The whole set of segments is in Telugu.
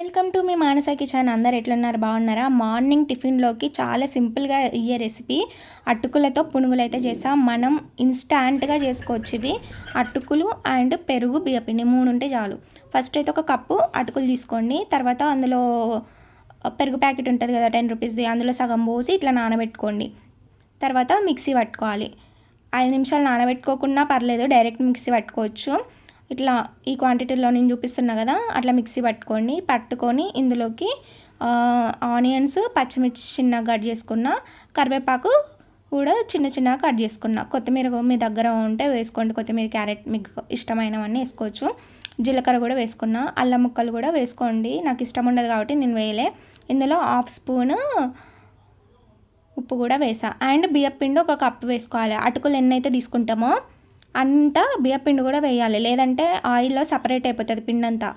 వెల్కమ్ టు మీ మానస కిచెన్. అందరు ఎట్లున్నారు? బాగున్నారా? మార్నింగ్ టిఫిన్లోకి చాలా సింపుల్గా ఇయ్యే రెసిపీ అటుకులతో పునుగులు అయితే చేసాం. మనం ఇన్స్టాంట్గా చేసుకోవచ్చు ఇవి. అటుకులు అండ్ పెరుగు బియ్యపిండి మూడు ఉంటే చాలు. ఫస్ట్ అయితే ఒక కప్పు అటుకులు తీసుకోండి. తర్వాత అందులో పెరుగు ప్యాకెట్ ఉంటుంది కదా టెన్ రూపీస్ది. అందులో సగం పోసి ఇట్లా నానబెట్టుకోండి. తర్వాత మిక్సీ పట్టుకోవాలి. ఐదు నిమిషాలు నానబెట్టుకోకుండా పర్లేదు డైరెక్ట్ మిక్సీ పట్టుకోవచ్చు. ఇట్లా ఈ క్వాంటిటీలో నేను చూపిస్తున్నా కదా అట్లా మిక్సీ పట్టుకోండి పట్టుకొని ఇందులోకి ఆనియన్స్ పచ్చిమిర్చి చిన్నగా కట్ చేసుకున్న కరివేపాకు కూడా చిన్న చిన్నగా కట్ చేసుకున్న. కొత్తిమీర మీ దగ్గర ఉంటే వేసుకోండి. కొత్తిమీర క్యారెట్ మీకు ఇష్టమైనవన్నీ వేసుకోవచ్చు. జీలకర్ర కూడా వేసుకున్న. అల్లం ముక్కలు కూడా వేసుకోండి. నాకు ఇష్టం ఉండదు కాబట్టి నేను వేయలే. ఇందులో హాఫ్ స్పూన్ ఉప్పు కూడా వేసా. అండ్ బియ్యపిండి ఒక కప్పు వేసుకోవాలి. అటుకులు ఎన్నైతే తీసుకుంటామో అంతా బియ్యపిండి కూడా వేయాలి. లేదంటే ఆయిల్లో సపరేట్ అయిపోతుంది పిండి అంతా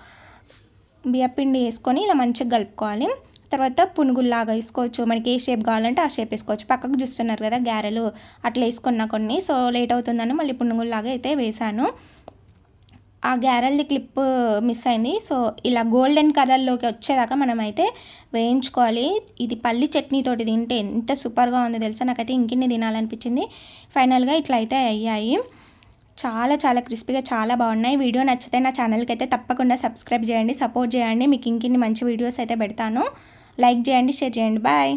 బియ్యపిండి వేసుకొని ఇలా మంచిగా కలుపుకోవాలి. తర్వాత పునుగుల్లాగా వేసుకోవచ్చు. మనకి ఏ షేప్ కావాలంటే ఆ షేప్ వేసుకోవచ్చు. పక్కకు చూస్తున్నారు కదా గ్యారెలు అట్లా వేసుకున్నా కొన్ని. సో లేట్ అవుతుందని మళ్ళీ పునుగుల్లాగా అయితే వేసాను. ఆ గ్యారెల్ది క్లిప్ మిస్ అయింది. సో ఇలా గోల్డెన్ కలర్లోకి వచ్చేదాకా మనం అయితే వేయించుకోవాలి. ఇది పల్లి చట్నీతోటి తింటే ఎంత సూపర్గా ఉందో తెలుసా? నాకైతే ఇంకిన్ని తినాలనిపించింది. ఫైనల్గా ఇట్లా అయితే అయ్యాయి. చాలా చాలా క్రిస్పీగా చాలా బాగున్నాయి. వీడియో నచ్చితే నా ఛానల్కి అయితే తప్పకుండా సబ్స్క్రైబ్ చేయండి సపోర్ట్ చేయండి. మీకు ఇంకిన్ని మంచి వీడియోస్ అయితే పెడతాను. లైక్ చేయండి షేర్ చేయండి. బాయ్.